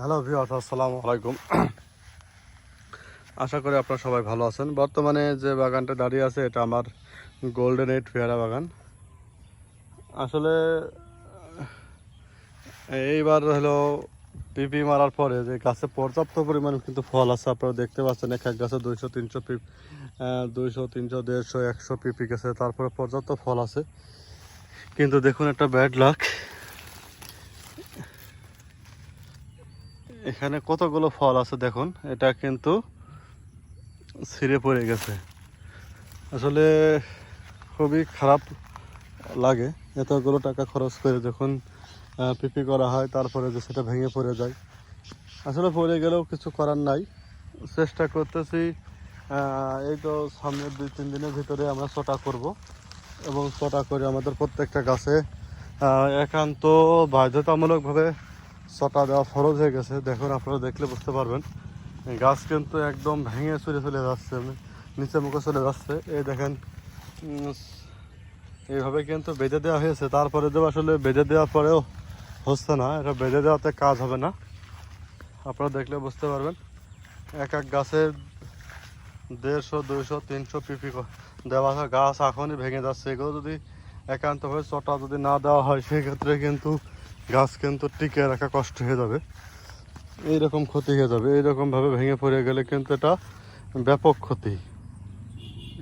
Hello viewers, আসসালামু আলাইকুম। আশা করি আপনারা সবাই ভালো আছেন। বর্তমানে যে বাগানটা দাঁড়িয়ে আছে, এটা আমার গোল্ডেন এইট পেয়ারা বাগান। আসলে, এইবার হলো পিপি মারার পরে যে গাছে পর্যাপ্ত পরিমাণ কিন্তু ফল আছে, আপনারা দেখতে পাচ্ছেন, এক এক গাছে দুইশো, তিনশো পিপ দুইশো, তিনশো, দেড়শো, একশো পিপি গেছে, তারপরে পর্যাপ্ত ফল আছে। কিন্তু দেখুন একটা ব্যাড লাক এখানে কতগুলো ফল আছে দেখুন। এটা কিন্তু ছিঁড়ে পড়ে গেছে। আসলে খুবই খারাপ লাগে এতগুলো টাকা খরচ করে যখন পিপি করা হয়, তারপরে যে সেটা ভেঙে পড়ে যায়। আসলে পড়ে গেলেও কিছু করার নাই। চেষ্টা করতেছি এই তো সামনের দুই, তিন দিনের ভিতরে আমরা ছটা করব। এবং ছটা করে আমাদের প্রত্যেকটা গাছে একান্ত বাধ্যতামূলকভাবে ছটা দেওয়া ফরজ হয়ে গেছে। দেখুন, আপনারা দেখলে বুঝতে পারবেন। গাছ কিন্তু একদম ভেঙে চলে চলে যাচ্ছে নিচে মুখে চলে যাচ্ছে। এই দেখেন এইভাবে কিন্তু বেঁধে দেওয়া হয়েছে। তারপরে দেওয়া আসলে বেঁধে দেওয়ার পরেও হচ্ছে না। এটা বেঁধে দেওয়াতে কাজ হবে না। আপনারা দেখলে বুঝতে পারবেন। এক এক গাছে দেড়শো, দুইশো, তিনশো পিপি দেওয়া গাছ এখনই ভেঙে যাচ্ছে। এগুলো যদি একান্তভাবে চটা যদি না দেওয়া হয়, সেক্ষেত্রে কিন্তু গাছ কিন্তু টিকে রাখা কষ্ট হয়ে যাবে। এইরকম ক্ষতি হয়ে যাবে। এইরকমভাবে ভেঙে পড়ে গেলে কিন্তু এটা ব্যাপক ক্ষতি।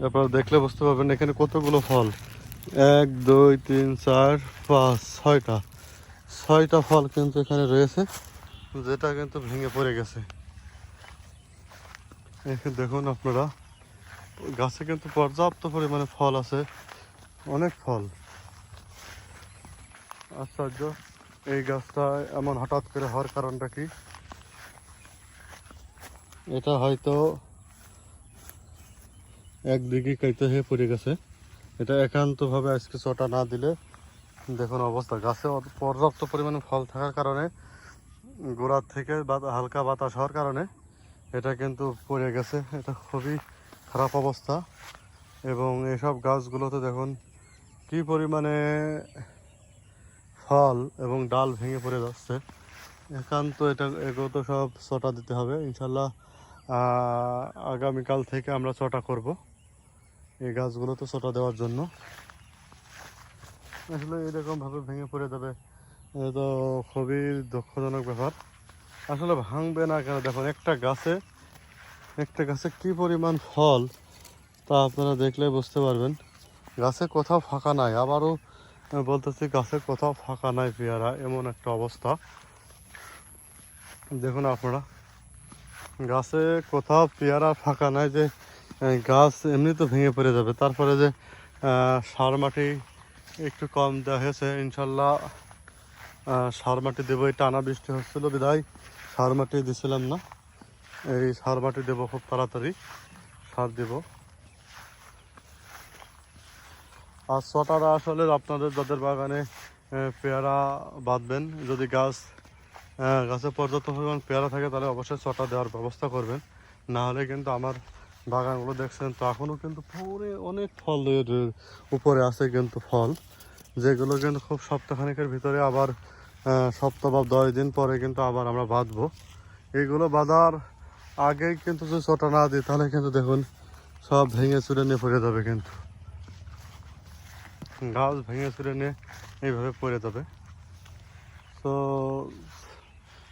আপনারা দেখলে বুঝতে পারবেন এখানে কতগুলো ফল। এক, দুই, তিন, চার, পাঁচ, ছয়টা। ছয়টা ফল কিন্তু এখানে রয়েছে, যেটা কিন্তু ভেঙে পড়ে গেছে। এখানে দেখুন আপনারা, গাছে কিন্তু পর্যাপ্ত পরিমাণে ফল আছে, অনেক ফল। আশ্চর্য। এই গাছটা এমন হঠাৎ করে হওয়ার কারণটা কি? এটা হয়তো একদিকে কাইতে হয়ে পড়ে গেছে। এটা একান্তভাবে আজকে চটা না দিলে দেখুন অবস্থা। গাছে পর্যাপ্ত পরিমাণে ফল থাকার কারণে, গোড়ার থেকে হালকা বাতাস হওয়ার কারণে এটা কিন্তু পড়ে গেছে। এটা খুবই খারাপ অবস্থা। এবং এসব গাছগুলোতে দেখুন কি পরিমাণে ফল এবং ডাল ভেঙে পড়ে যাচ্ছে। একান্ত এটা এগুলো তো সব চটা দিতে হবে। ইনশাল্লাহ আগামীকাল থেকে আমরা ছটা করব। এই গাছগুলো তো চটা দেওয়ার জন্য। আসলে এরকমভাবে ভেঙে পড়ে যাবে এটা তো খুবই দুঃখজনক ব্যাপার। আসলে ভাঙবে না কেন? দেখুন, একটা গাছে একটা গাছে কি পরিমাণ ফল তা আপনারা দেখলে বুঝতে পারবেন। গাছে কোথাও ফাঁকা নাই, আবারও বলতেছি, গাছে কোথাও ফাঁকা নাই পেয়ারা, এমন একটা অবস্থা। দেখুন আপনারা, গাছে কোথাও পেয়ারা ফাঁকা নাই যে গাছ এমনি তো ভেঙে পড়ে যাবে। তারপরে যে সার মাটি একটু কম দেওয়া হয়েছে, ইনশাল্লাহ সার মাটি দেবো। এই টানা বৃষ্টি হচ্ছিল বিদায়, সার মাটি দিছিলাম না। এই সার মাটি দেবো খুব তাড়াতাড়ি, সার দেবো। আর ছটারা আসলে আপনাদের যাদের বাগানে পেয়ারা বাঁধবেন, যদি গাছ গাছে পর্যাপ্ত পরিমাণ পেয়ারা থাকে, তাহলে অবশ্যই ছটা দেওয়ার ব্যবস্থা করবেন। না হলে কিন্তু আমার বাগানগুলো দেখছেন তো এখনও কিন্তু পুরে অনেক ফল উপরে আছে কিন্তু ফল, যেগুলো কিন্তু খুব সপ্তাহখানেকের ভিতরে আবার সপ্তাহ বা দশ দিন পরে কিন্তু আবার আমরা বাঁধবো। এগুলো বাঁধার আগেই কিন্তু যদি ছটা না দিই, তাহলে কিন্তু দেখুন সব ভেঙে চুরে নিয়ে পড়ে যাবে কিন্তু। গাছ ভেঙে চুরে নিয়ে এইভাবে পড়ে যাবে। তো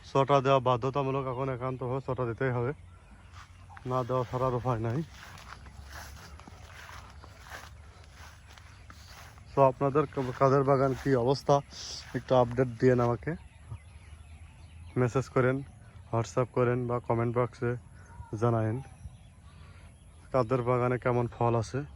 ছটা দেওয়া বাধ্যতামূলক এখন একান্তভাবে ছটা দিতেই হবে। না দেওয়া ছাড়ার উপায় নাই। তো আপনাদের কা- কাদের বাগান কি অবস্থা, একটু আপডেট দিয়েন আমাকে। মেসেজ করেন হোয়াটসঅ্যাপ করেন বা কমেন্ট বক্সে জানায়েন। কাদের বাগানে কেমন ফল আছে?